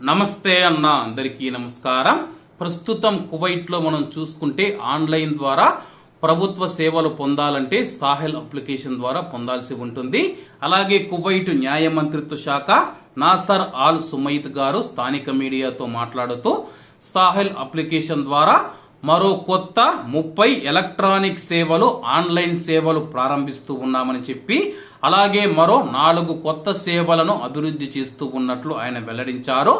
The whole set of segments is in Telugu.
నమస్తే అన్న అందరికీ నమస్కారం. ప్రస్తుతం కువైట్లో మనం చూసుకుంటే ఆన్లైన్ ద్వారా ప్రభుత్వ సేవలు పొందాలంటే సాహెల్ అప్లికేషన్ ద్వారా పొందాల్సి ఉంటుంది. అలాగే కువైట్ న్యాయ మంత్రిత్వ శాఖ నాసర్ ఆల్ సుమైత్ గారు స్థానిక మీడియాతో మాట్లాడుతూ సాహెల్ అప్లికేషన్ ద్వారా మరో కొత్త ముప్పై ఎలక్ట్రానిక్ సేవలు ఆన్లైన్ సేవలు ప్రారంభిస్తూ ఉన్నామని చెప్పి అలాగే మరో నాలుగు కొత్త సేవలను అభివృద్ధి చేస్తూ ఉన్నట్లు ఆయన వెల్లడించారు.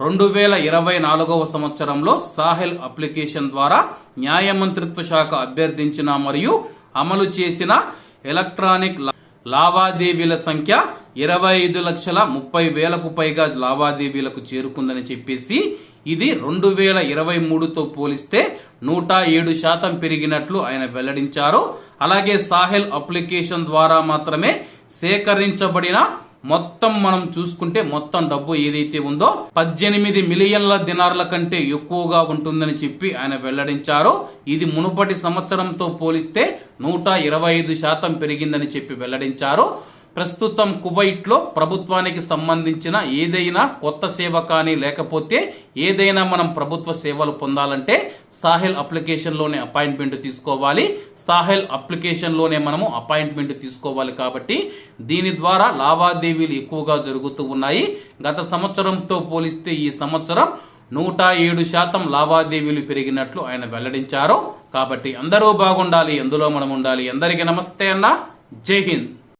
రెండు వేల ఇరవై నాలుగవ సంవత్సరంలో సాహెల్ అప్లికేషన్ ద్వారా న్యాయ మంత్రిత్వ శాఖ అభ్యర్థించిన మరియు అమలు చేసిన ఎలక్ట్రానిక్ లావాదేవీల సంఖ్య ఇరవై ఐదు లక్షల ముప్పై వేలకు పైగా లావాదేవీలకు చేరుకుందని చెప్పేసి ఇది రెండు వేల ఇరవై మూడుతో పోలిస్తే నూట ఏడు శాతం పెరిగినట్లు ఆయన వెల్లడించారు. అలాగే సాహెల్ అప్లికేషన్ ద్వారా మాత్రమే సేకరించబడిన మొత్తం మనం చూసుకుంటే మొత్తం డబ్బు ఏదైతే ఉందో పద్దెనిమిది మిలియన్ల దినార్ల కంటే ఎక్కువగా ఉంటుందని చెప్పి ఆయన వెల్లడించారు. ఇది మునుపటి సంవత్సరంతో పోలిస్తే నూట ఇరవై ఐదు శాతం పెరిగిందని చెప్పి వెల్లడించారు. ప్రస్తుతం కువైట్లో ప్రభుత్వానికి సంబంధించిన ఏదైనా కొత్త సేవ కానీ లేకపోతే ఏదైనా మనం ప్రభుత్వ సేవలు పొందాలంటే సాహెల్ అప్లికేషన్లోనే అపాయింట్మెంట్ తీసుకోవాలి. సాహెల్ అప్లికేషన్లోనే మనము అపాయింట్మెంట్ తీసుకోవాలి కాబట్టి దీని ద్వారా లావాదేవీలు ఎక్కువగా జరుగుతూ ఉన్నాయి. గత సంవత్సరంతో పోలిస్తే ఈ సంవత్సరం నూట ఏడు శాతం లావాదేవీలు పెరిగినట్లు ఆయన వెల్లడించారు. కాబట్టి అందరూ బాగుండాలి ఎందులో మనం ఉండాలి. అందరికీ నమస్తే అన్న. జై హింద్.